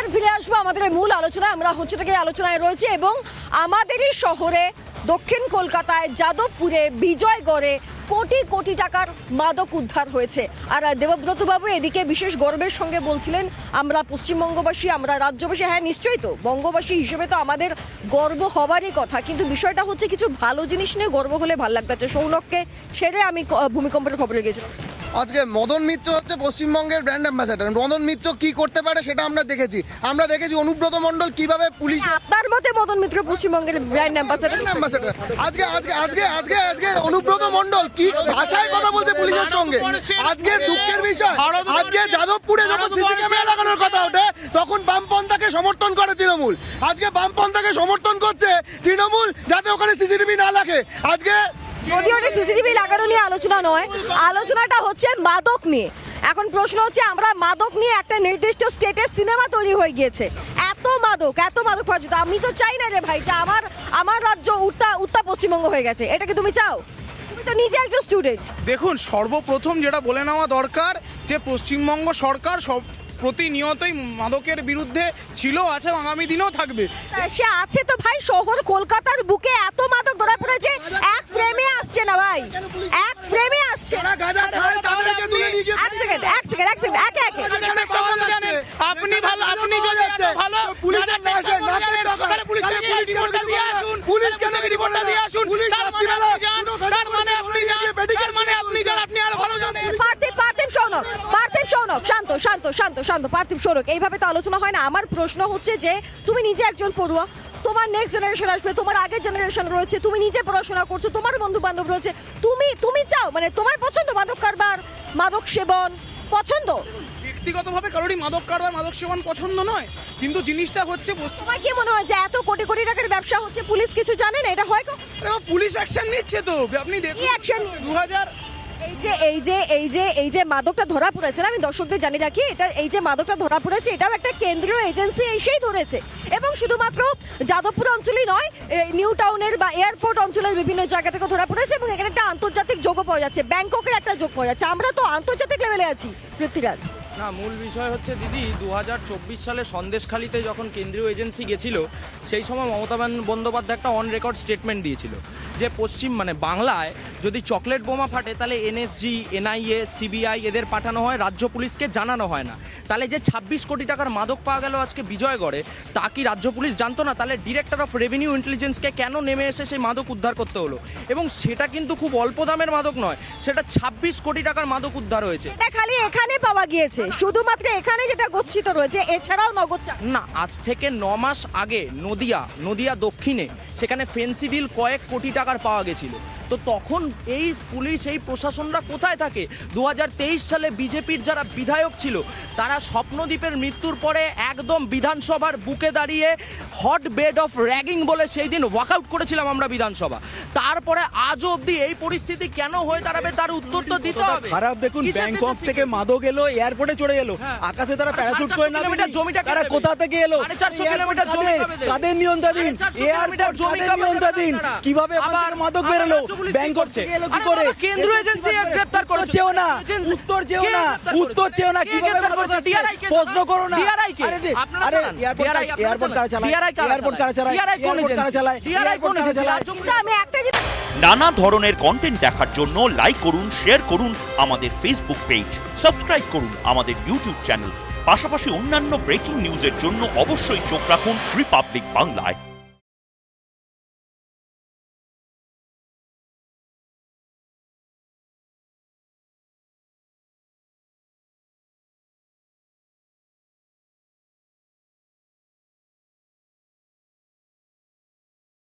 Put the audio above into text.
ফের ফিরে আসব আমাদের মূল আলোচনায়। আমরা হচ্ছেটাকে আলোচনায় রয়েছে এবং আমাদেরই শহরে দক্ষিণ কলকাতায় যাদবপুরে বিজয়গড়ে কোটি কোটি টাকার মাদক উদ্ধার হয়েছে। আর দেবব্রত বাবু এদিকে বিশেষ গর্বের সঙ্গে বলছিলেন, আমরা পশ্চিমবঙ্গবাসী, আমরা রাজ্যবাসী। হ্যাঁ নিশ্চয়ই তো, বঙ্গবাসী হিসেবে তো আমাদের গর্ব হবারই কথা। কিন্তু বিষয়টা হচ্ছে কিছু ভালো জিনিস নিয়ে গর্ব হলে ভালো লাগতেছে সৌনককে ছেড়ে আমি ভূমিকম্পের খবরে গেছিলাম আজকে মদন মিত্র হচ্ছে পশ্চিমবঙ্গের ব্র্যান্ড অ্যাম্বাসাডার মদন মিত্র কি করতে পারে সেটা আমরা দেখেছি। আমরা দেখেছি অনুব্রত মণ্ডল কীভাবে পুলিশ আপনার মতে মদন মিত্র পশ্চিমবঙ্গের ব্র্যান্ড অ্যাম্বাসাডার আজকে আজকে আজকে আজকে আজকে অনুব্রত মণ্ডল কি ভাষায় কথা বলছে পুলিশের সঙ্গে? আজকে দুঃখের বিষয়। আজকে যাদবপুরে যখন সিসি ক্যামেরা লাগানোর কথা ওঠে তখন বামপন্থাকে সমর্থন করে তৃণমূল। আজকে বামপন্থাকে সমর্থন করছে তৃণমূল যাতে ওখানে সিসিটিভি না লাগে। আজকে যদিও এটা সিসিটিভি লাগানো নিয়ে আলোচনা নয় আলোচনাটা হচ্ছে মাদক নিয়ে। এখন প্রশ্ন হচ্ছে আমরা মাদক নিয়ে একটা নির্দিষ্ট স্টেটে সিনেমা তৈরি হয়ে গিয়েছে। এত মাদক এত মাদক পাওয়া যেত। আমি তো চাই না রে ভাই যে আমার আমার রাজ্য উত্তা উত্তা পশ্চিমবঙ্গ হয়ে গেছে। এটা কি তুমি চাও? তুমি তো নিজে একজন স্টুডেন্ট দেখুন সর্বপ্রথম যেটা বলে নেওয়া দরকার যে পশ্চিমবঙ্গ সরকার সব প্রতিনিয়তই মাদকের বিরুদ্ধে ছিল আছে আগামী দিনেও থাকবে। সে আছে তো ভাই শহর কলকাতার বুকে এত মাদক ধরা পড়েছে আপনি যদি এত ভালো? পুলিশের জানেন, নাচে, সম্বন্ধে নাচের জানেন, টাকা। তাহলে পুলিশকে তাহলে নিয়ে পুলিশ রিপোর্টটা দিয়ে আসুন। পুলিশ কেন রিপোর্টটা দিয়ে আসুন। তার মানে আপনি যান তার মানে আপনি যান। তার মানে আপনি যান আপনি আরও ভালো জানেন। পার্থিব পার্থিব সৌনক পার্থিব সৌনক শান্ত শান্ত শান্ত শান্ত পার্থিব সৌনক এইভাবে তো আলোচনা হয় না। আমার প্রশ্ন হচ্ছে যে তুমি নিজে একজন পড়ুয়া তোমার নেক্সট জেনারেশন আসবে তোমার আগের জেনারেশন রয়েছে তুমি নিজে পড়াশোনা করছ তোমার বন্ধু বান্ধব রয়েছে তুমি তুমি চাও মানে তোমার পছন্দ মাদক কারবার মাদক সেবন পছন্দ? ব্যক্তিগতভাবে কারোরই মাদক কারবার মাদক সেবন পছন্দ নয়। কিন্তু জিনিসটা হচ্ছে তোমার কি মনে হয় যে এত কোটি কোটি টাকার ব্যবসা হচ্ছে? পুলিশ কিছু জানে না? এটা হয়? পুলিশ অ্যাকশন নিচ্ছে তো। আপনি দেখুন action? দু হাজার এই যে এই যে এই যে এই যে মাদকটা ধরা পড়েছে আমি দর্শকদের জানি রাখি এটা এই যে মাদকটা ধরা পড়েছে এটাও একটা কেন্দ্রীয় এজেন্সি এসেই ধরেছে। এবং শুধুমাত্র যাদবপুর অঞ্চলই নয় নিউ টাউনের বা এয়ারপোর্ট অঞ্চলের বিভিন্ন জায়গা থেকে ধরা পড়েছে এবং এখানে একটা আন্তর্জাতিক যোগও পাওয়া যাচ্ছে। ব্যাংককের একটা যোগ পাওয়া যাচ্ছে। আমরা তো আন্তর্জাতিক লেভেলে আছি পৃথ্বীরাজ। না, মূল বিষয় হচ্ছে দিদি দু হাজার চব্বিশ সালে সন্দেশখালিতে যখন কেন্দ্রীয় এজেন্সি গেছিল, সেই সময় মমতা বান- বন্দ্যোপাধ্যায় একটা অন রেকর্ড স্টেটমেন্ট দিয়েছিল। যে পশ্চিম মানে বাংলায় যদি চকলেট বোমা ফাটে তাহলে এনএসজি এনআইএ সিবিআই এদের পাঠানো হয় রাজ্য পুলিশকে জানানো হয় না। তাহলে যে ছাব্বিশ কোটি টাকার মাদক পাওয়া গেল আজকে বিজয়গড়ে তা কি রাজ্য পুলিশ জানতো না? তাহলে ডিরেক্টর অফ রেভিনিউ ইন্টেলিজেন্সকে কেন নেমে এসে সেই মাদক উদ্ধার করতে হলো? এবং সেটা কিন্তু খুব অল্প দামের মাদক নয় সেটা ছাব্বিশ কোটি টাকার মাদক উদ্ধার হয়েছে। এটা খালি এখানে পাওয়া গিয়েছে শুধুমাত্র এখানে যেটা গচ্ছিত রয়েছে এছাড়াও নগদ না আজ থেকে ন মাস আগে নদিয়া নদিয়া দক্ষিণে সেখানে ফেন্সিডিল কয়েক কোটি টাকার পাওয়া গেছিল। তো তখন এই পুলিশ এই প্রশাসনরা কোথায় থাকে? দু সালে বিজেপির যারা বিধায়ক ছিল তারা স্বপ্নদ্বীপের মৃত্যুর পরে একদম বিধানসভার বুকে দাঁড়িয়ে হট বেড অফ র্যাগিং বলে সেই দিন ওয়াকআউট করেছিলাম আমরা বিধানসভা। তারপরে আজও অবধি এই পরিস্থিতি কেন হয়ে দাঁড়াবে তার উত্তর তো দিতে হবে। খারাপ দেখুন ব্যাংকক থেকে মাদক এলো এয়ারপোর্টে চলে এলো আকাশে তারা আর প্যারাশুট করে কিলোমিটার জমিটা তারা কোথা থেকে এলো? কাদের? চারশো এয়ারপোর্ট জমি কাদের দেবে? কীভাবে মাদক বেরোলো। ব্যাংকক করছে? কি করে? কেন্দ্র এজেন্সি করেছে। না। উত্তর চেও না। উত্তর চেও না। কীভাবে মাদক প্রশ্ন করো না? আরে এয়ারপোর্ট কারা চালায়? এয়ারপোর্ট কারা চালায়? এয়ারপোর্ট কারা চালায়? এয়ারপোর্ট কারা চালায়? আমি একটা জিনিস নানা ধরনের কন্টেন্ট দেখার জন্য লাইক করুন শেয়ার করুন আমাদের ফেসবুক পেজ সাবস্ক্রাইব করুন আমাদের ইউটিউব চ্যানেল পাশাপাশি অন্যান্য ব্রেকিং নিউজের জন্য অবশ্যই চোখ রাখুন রিপাবলিক বাংলায়